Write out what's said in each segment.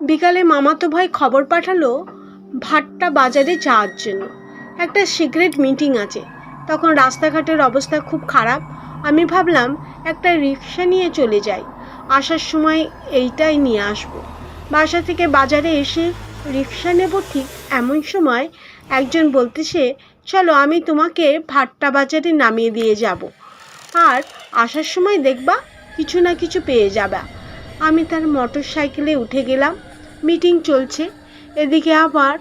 বিকালে মামাতো ভাই খবর পাঠালো ভাট্টা বাজারে যাওয়ার জন্য। একটা সিক্রেট মিটিং আছে। তখন রাস্তাঘাটের অবস্থা খুব খারাপ। আমি ভাবলাম একটা রিক্সা নিয়ে চলে যাই। আসার সময় এইটাই নিয়ে আসব। বাসা থেকে বাজারে এসে রিক্সা নেব ঠিক এমন সময় একজন বলতেছে, চলো আমি তোমাকে ভাট্টা বাজারে নামিয়ে দিয়ে যাব। আর আসার সময় দেখবা কিছু না কিছু পেয়ে যাবা। আমি তার মোটর সাইকেলে উঠে গেলাম। মিটিং চলছে। এদিকে আবার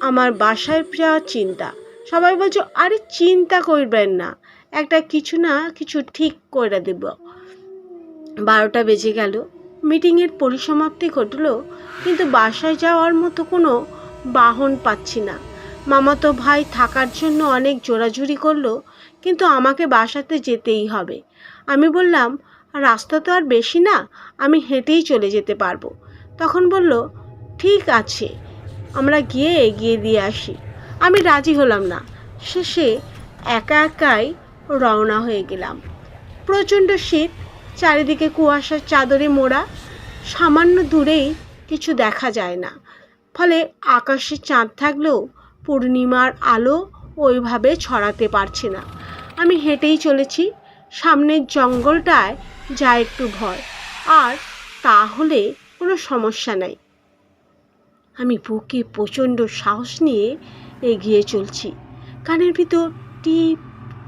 আমার বাসায় যাওয়ার চিন্তা। সবাই বলছো, আরে চিন্তা করবেন না, একটা কিছু না, কিছু ঠিক করে দেব। বারোটা বেজে গেল। মিটিংয়ের পরিসমাপ্তি ঘটলো, কিন্তু বাসায় যাওয়ার মতো কোনো বাহন পাচ্ছি না। মামাতো ভাই থাকার জন্য অনেক জোরাজুরি করল, কিন্তু আমাকে বাসাতে যেতেই হবে। আমি বললাম, রাস্তা তো আর বেশি না, আমি হেঁটেই চলে যেতে পারব। তখন বলল, ঠিক আছে, আমরা গিয়ে এগিয়ে দিয়ে আসি। আমি রাজি হলাম না। শেষে একা একাই রওনা হয়ে গেলাম। প্রচণ্ড শীত, চারিদিকে কুয়াশার চাদরে মোড়া, সামান্য দূরেই কিছু দেখা যায় না। ফলে আকাশে চাঁদ থাকলেও পূর্ণিমার আলো ওইভাবে ছড়াতে পারছে না। আমি হেঁটেই চলেছি, সামনের জঙ্গলটায় যা একটু ভয়। আর তাহলে কোনো সমস্যা নাই। আমি বুকে প্রচণ্ড সাহস নিয়ে এগিয়ে চলছি। কানের ভিতর টিপ,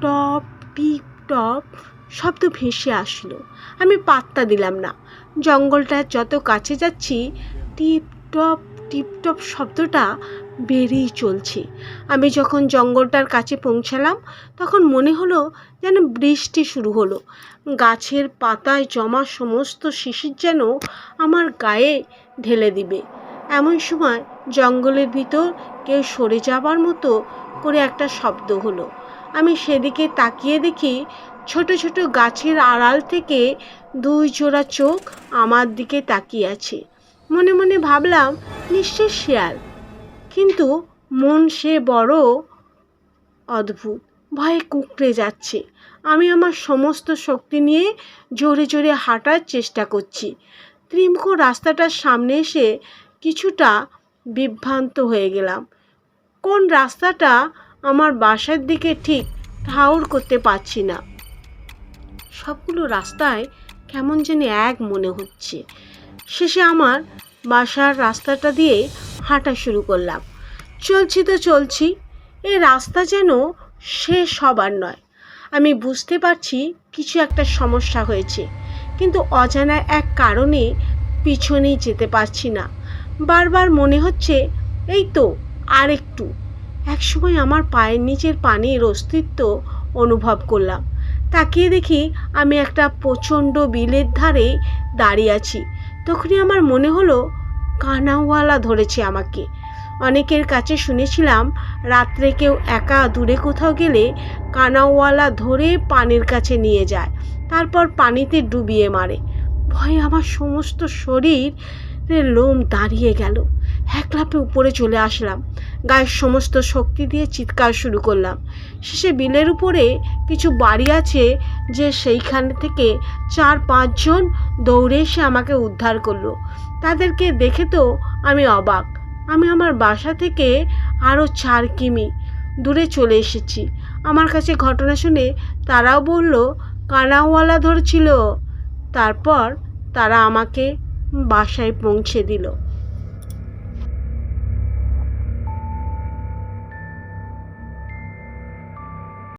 টপ টিপ টপ শব্দ ভেসে আসলো। আমি পাত্তা দিলাম না। জঙ্গলটার যত কাছে যাচ্ছি, টিপ, টপ টিপ টপ শব্দটা বেড়েই চলছে। আমি যখন জঙ্গলটার কাছে পৌঁছালাম, তখন মনে হলো যেন বৃষ্টি শুরু হলো। গাছের পাতায় জমা সমস্ত শিশির যেন আমার গায়ে ঢেলে দিবে। এমন সময় জঙ্গলের ভিতর কেউ সরে যাবার মতো করে একটা শব্দ হলো। আমি সেদিকে তাকিয়ে দেখি ছোট ছোট গাছের আড়াল থেকে দুই জোড়া চোখ আমার দিকে তাকিয়ে আছে। মনে মনে ভাবলাম নিশ্চয় শিয়াল। কিন্তু মন সে বড় অদ্ভুত, ভয়ে কুকড়ে যাচ্ছে। আমি আমার সমস্ত শক্তি নিয়ে জোরে জোরে হাঁটার চেষ্টা করছি। ত্রিমুখ রাস্তাটার সামনে এসে কিছুটা বিভ্রান্ত হয়ে গেলাম। কোন রাস্তাটা আমার বাসার দিকে ঠিক ঠাউর করতে পারছি না। সবগুলো রাস্তায় কেমন যেন এক মনে হচ্ছে। শেষে আমার বাসার রাস্তাটা দিয়ে হাঁটা শুরু করলাম। চলছি তো চলছি, এ রাস্তা যেন শেষ হবার নয়। আমি বুঝতে পারছি কিছু একটা সমস্যা হয়েছে, কিন্তু অজানা এক কারণে পিছনেই যেতে পারছি না। বারবার মনে হচ্ছে, এই তো আর একটু একসময় আমার পায়ের নিচের পানির অস্তিত্ব অনুভব করলাম। তাকিয়ে দেখি আমি একটা প্রচণ্ড বিলের ধারে দাঁড়িয়ে আছি। তখনই আমার মনে হলো, কানাওয়ালা ধরেছে আমাকে। অনেকের কাছে শুনেছিলাম, রাত্রে কেউ একা দূরে কোথাও গেলে কানাওয়ালা ধরে পানির কাছে নিয়ে যায়, তারপর পানিতে ডুবিয়ে মারে। ভয়ে আমার সমস্ত শরীর লোম দাঁড়িয়ে গেল। এক লাফে উপরে চলে আসলাম। গায়ের সমস্ত শক্তি দিয়ে চিৎকার শুরু করলাম। শেষে বিলের উপরে কিছু বাড়ি আছে যে সেইখান থেকে চার পাঁচজন দৌড়ে এসে আমাকে উদ্ধার করল। তাদেরকে দেখে তো আমি অবাক। আমি আমার বাসা থেকে আরও চার কিমি দূরে চলে এসেছি। আমার কাছে ঘটনা শুনে তারাও বলল কানাওয়ালা ধরছিল তারপর তারা আমাকে বাসায় পৌঁছে দিল।